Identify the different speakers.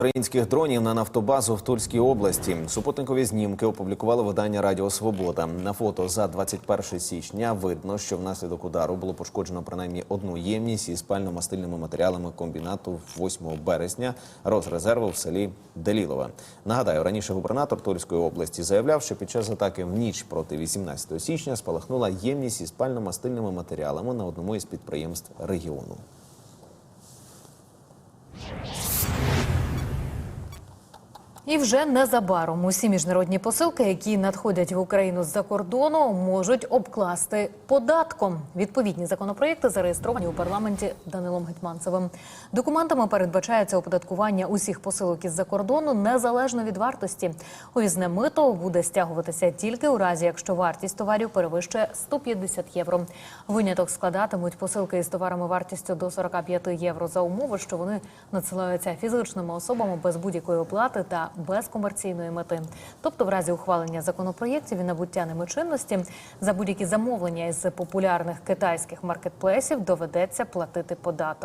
Speaker 1: Українських дронів на нафтобазу в Тульській області супутникові знімки опублікувало видання Радіо Свобода. На фото за 21 січня видно, що внаслідок удару було пошкоджено принаймні одну ємність із пально-мастильними матеріалами комбінату 8 березня розрезерву в селі Делілове. Нагадаю, раніше губернатор Тульської області заявляв, що під час атаки в ніч проти 18 січня спалахнула ємність із пально-мастильними матеріалами на одному із підприємств регіону.
Speaker 2: І вже незабаром усі міжнародні посилки, які надходять в Україну з-за кордону, можуть обкласти податком. Відповідні законопроекти зареєстровані у парламенті Данилом Гетманцевим. Документами передбачається оподаткування усіх посилок із-за кордону незалежно від вартості. Увізне мито буде стягуватися тільки у разі, якщо вартість товарів перевищує 150 євро. Виняток складатимуть посилки із товарами вартістю до 45 євро за умови, що вони надсилаються фізичними особами без будь-якої оплати та без комерційної мети. Тобто, в разі ухвалення законопроєктів і набуття ними чинності за будь-які замовлення із популярних китайських маркетплейсів доведеться платити податок.